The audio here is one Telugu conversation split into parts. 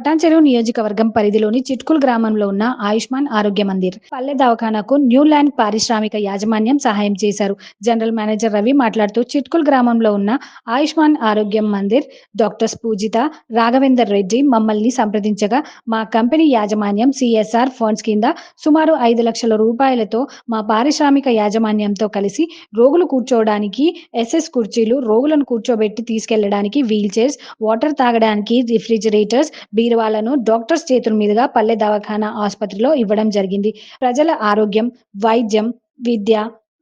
పటాన్చెరువు నియోజకవర్గం పరిధిలోని చిట్కుల్ గ్రామంలో ఉన్న ఆయుష్మాన్ ఆరోగ్య మందిర్. పల్లె దవాఖానాకు న్యూ ల్యాండ్ పారిశ్రామిక యాజమాన్యం సహాయం చేశారు. జనరల్ మేనేజర్ రవి మాట్లాడుతూ చిట్కుల్ గ్రామంలో ఉన్న ఆయుష్మాన్ ఆరోగ్యం మందిర్ డాక్టర్స్ పూజిత రాఘవేందర్ రెడ్డి మమ్మల్ని సంప్రదించగా మా కంపెనీ యాజమాన్యం సిఎస్ఆర్ ఫండ్స్ కింద సుమారు ఐదు లక్షల రూపాయలతో మా పారిశ్రామిక యాజమాన్యంతో కలిసి రోగులు కూర్చోవడానికి ఎస్ఎస్ కుర్చీలు రోగులను కూర్చోబెట్టి తీసుకెళ్ళడానికి వీల్ చైర్స్ వాటర్ తాగడానికి రిఫ్రిజిరేటర్స్ బీరువాలను డాక్టర్స్ చేతుల మీదుగా పల్లె దవాఖానా ఆసుపత్రిలో ఇవ్వడం జరిగింది. ప్రజల ఆరోగ్యం వైద్యం విద్య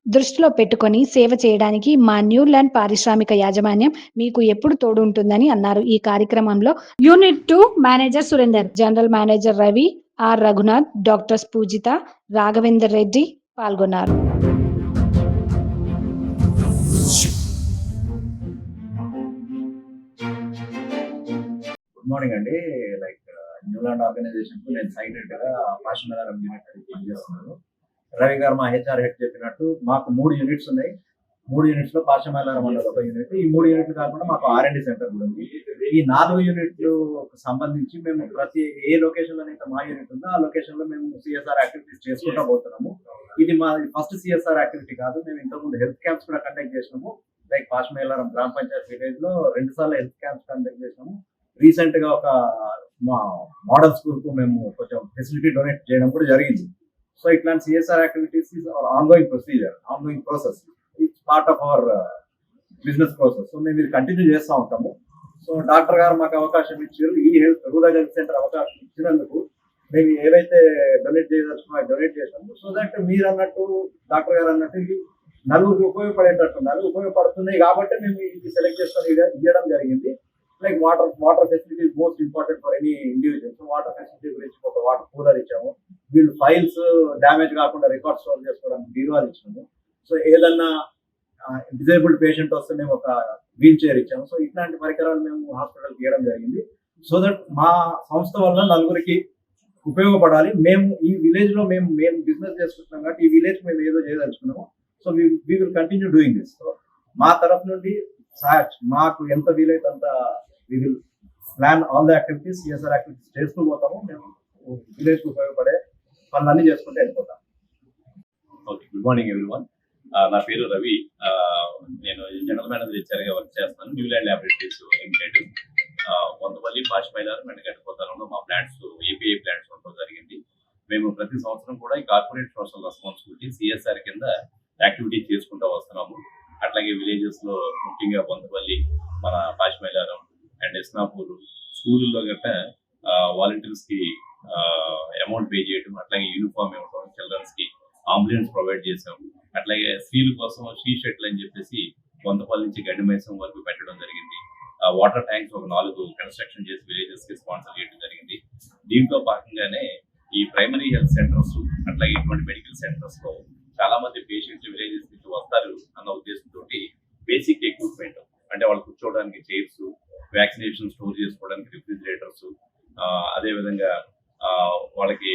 దృష్టిలో పెట్టుకొని సేవ చేయడానికి మా న్యూల్యాండ్ పారిశ్రామిక యాజమాన్యం మీకు ఎప్పుడు తోడు ఉంటుందని అన్నారు. ఈ కార్యక్రమంలో unit two manager Surender general manager Ravi R. Raghunath doctors Poojitha Raghavender Reddy పాల్గొన్నారు. గుడ్ మార్నింగ్ అండి. లైక్ న్యూలాండ్ ఆర్గనైజేషన్కు నేను సైట్గా ఫాషన్ నగరం యూనిట్ పనిచేస్తున్నాను రవి గారు మా హెచ్ఆర్ హెడ్ చెప్పినట్టు మాకు మూడు యూనిట్స్ ఉన్నాయి. మూడు యూనిట్స్లో పాషమేలారం అన్నది ఒక యూనిట్. ఈ మూడు యూనిట్లు కాకుండా మాకు ఆర్ఎండి సెంటర్ కూడా ఉంది. ఈ నాలుగు యూనిట్లు సంబంధించి మేము ప్రతి ఏ లొకేషన్లో అయితే మా యూనిట్ ఉందో ఆ లొకేషన్లో మేము సిఎస్ఆర్ యాక్టివిటీస్ చేసుకుంటా పోతున్నాము. ఇది మా ఫస్ట్ సిఎస్ఆర్ యాక్టివిటీ కాదు. మేము ఇంతకుముందు హెల్త్ క్యాంప్స్ కూడా కండక్ట్ చేసినాము. లైక్ పాషమేలారం గ్రామ పంచాయత్ విలేజ్లో రెండు సార్లు హెల్త్ క్యాంప్స్ కండక్ట్ చేసినాము. రీసెంట్గా ఒక మా మోడల్ స్కూల్కు మేము కొంచెం ఫెసిలిటీ డొనేట్ చేయడం కూడా జరిగింది. సో ఇట్లాంటి CSR activities ongoing procedure ongoing process it's part of our business process so మేము ఇది కంటిన్యూ చేస్తూ ఉంటాము. సో డాక్టర్ గారు మాకు అవకాశం ఇచ్చారు. ఈ హెల్త్ రూరల్ హెల్త్ సెంటర్ అవకాశం ఇచ్చినందుకు మేము ఏవైతే డొనేట్ చేయదలుచుకున్నా డొనేట్ చేసాము సో దట్ మీరు అన్నట్టు డాక్టర్ గారు అన్నట్టు ఇది నలుగురికి ఉపయోగపడేటట్టున్నారు ఉపయోగపడుతున్నాయి కాబట్టి మేము ఇది సెలెక్ట్ చేసుకొని ఇవ్వడం జరిగింది. Like water water facility most important for any individuals water facility గురించి ఒక వాటర్ కూలర్ ఇచ్చాము. వీళ్ళు ఫైల్స్ డ్యామేజ్ కాకుండా రికార్డ్ స్టోర్ చేసుకోవడానికి బీరువాలు ఇచ్చాము. సో ఏదన్నా డిజేబుల్డ్ పేషెంట్ వస్తే మేము ఒక వీల్ చైర్ ఇచ్చాము. సో ఇట్లాంటి పరికరాలు మేము హాస్పిటల్కి ఇవ్వడం జరిగింది. సో దట్ మా సంస్థ వల్ల నలుగురికి ఉపయోగపడాలి. మేము ఈ విలేజ్లో మేము మేము బిజినెస్ చేసుకుంటున్నాం కాబట్టి ఈ విలేజ్ మేము ఏదో చేయదలుచుకున్నాము. So we will continue doing this so మా తరఫు నుండి సార్ మాకు ఎంత వీలైతే అంత we will plan all the activities CSR activities చేస్తూ పోతాము మేము విలేజ్ ఉపయోగపడే పనులన్నీ చేసుకుంటూ వెళ్ళిపోతాం. ఓకే గుడ్ మార్నింగ్ ఎవ్రీవన్ నా పేరు రవి. Uh, నేను జనరల్ మేనేజర్ హెచ్ఆర్గా వర్క్ చేస్తాను న్యూలాండ్ ల్యాబొరేటరీస్ లిమిటెడ్ కొంతమంది పాష్ మైలార్ మెండగట్టుకోతారంలో మా ప్లాంట్స్ ఏపీఐ ప్లాంట్స్ ఉండడం జరిగింది. మేము ప్రతి సంవత్సరం కూడా ఈ కార్పొరేట్ సోషల్ రెస్పాన్సిబిలిటీ సిఎస్ఆర్ కింద యాక్టివిటీ చేసుకుంటూ వస్తున్నాము. అట్లాగే విలేజెస్లో ముఖ్యంగా కొంతమంది మన అండ్ స్కూల్లో గట్ట వాలంటీర్స్కి అమౌంట్ పే చేయడం అట్లాగే యూనిఫామ్ ఇవ్వడం చిల్డ్రన్స్కి అంబులెన్స్ ప్రొవైడ్ చేసాం. అట్లాగే స్త్రీల కోసం షీ షెట్లు అని చెప్పేసి కొంతపల్లి నుంచి గడ్డి మైసం వరకు పెట్టడం జరిగింది. వాటర్ ట్యాంక్స్ ఒక నాలుగు కన్స్ట్రక్షన్ చేసి విలేజెస్కి స్పాన్సర్ చేయడం జరిగింది. దీంట్లో భాగంగానే ఈ ప్రైమరీ హెల్త్ సెంటర్స్ అట్లాగే ఇటువంటి మెడికల్ సెంటర్స్లో చాలా మంది పేషెంట్స్ విలేజెస్ నుంచి వస్తారు అన్న ఉద్దేశంతో బేసిక్ ఎక్విప్మెంట్ అంటే వాళ్ళు కూర్చోవడానికి చైర్స్ వ్యాక్సినేషన్ స్టోర్ చేసుకోవడానికి రిఫ్రిజిరేటర్స్ అదేవిధంగా వాళ్ళకి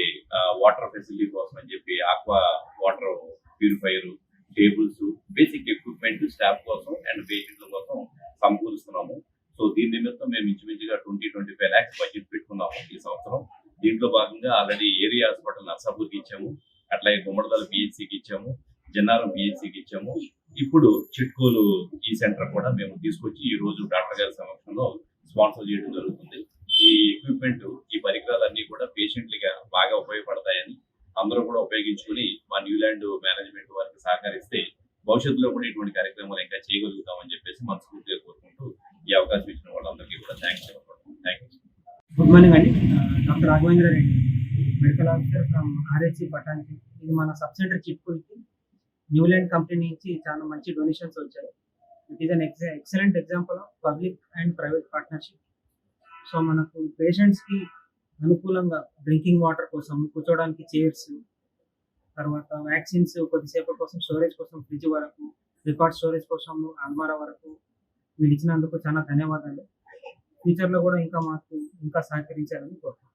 వాటర్ ఫెసిలిటీ కోసం అని చెప్పి aqua water purifier tables basic equipment staff కోసం అండ్ పేషెంట్ల కోసం సమకూరుస్తున్నాము. సో దీని నిమిత్తం మేము ఇంచుమించుగా twenty twenty five lakhs budget పెట్టుకున్నాము ఈ సంవత్సరం. దీంట్లో భాగంగా ఆల్రెడీ ఏరియా హాస్పిటల్ నర్సాపూర్కి ఇచ్చాము. అట్లాగే గుమ్మడిదల పిహెచ్సికి ఇచ్చాము. జన్నారం పిహెచ్సికి ఇచ్చాము. ఇప్పుడు చిట్కోలు ఈ సెంటర్ కూడా మేము తీసుకొచ్చి ఈ రోజు డాక్టర్ గారి సమక్షంలో స్పాన్సర్ చేయడం జరుగుతుంది. ఈ ఎక్విప్మెంట్ ఈ పరికరాలన్నీ కూడా పేషెంట్లుగా బాగా ఉపయోగపడతాయని అందరూ కూడా ఉపయోగించుకుని మా న్యూలాండ్ మేనేజ్మెంట్ వారికి సహకరిస్తే భవిష్యత్తులో కూడా ఇటువంటి కార్యక్రమాలు ఇంకా చేయగలుగుతామని చెప్పేసి మనస్ఫూర్తిగా కోరుకుంటూ ఈ అవకాశం ఇచ్చిన వాళ్ళందరికీ కూడా thanks thank you good morning అండి. Doctor Raghavendra Reddy medical officer from RHC పటాన్కి ఇది మన సబ్ సెంటర్ న్యూలాండ్ కంపెనీ నుంచి చాలా మంచి డొనేషన్స్ వచ్చాయి. It is an ex excellent example of public and private partnership so మనకు పేషెంట్స్కి అనుకూలంగా డ్రింకింగ్ వాటర్ కోసం కూర్చోవడానికి చైర్స్ తర్వాత వ్యాక్సిన్స్ కొద్దిసేపటి కోసం స్టోరేజ్ కోసం ఫ్రిడ్జ్ వరకు రికార్డ్ స్టోరేజ్ కోసం అల్మారా వరకు మీరు ఇచ్చినందుకు చాలా ధన్యవాదాలు. ఫ్యూచర్లో కూడా ఇంకా మాకు ఇంకా సహకరించాలని కోరుతున్నాను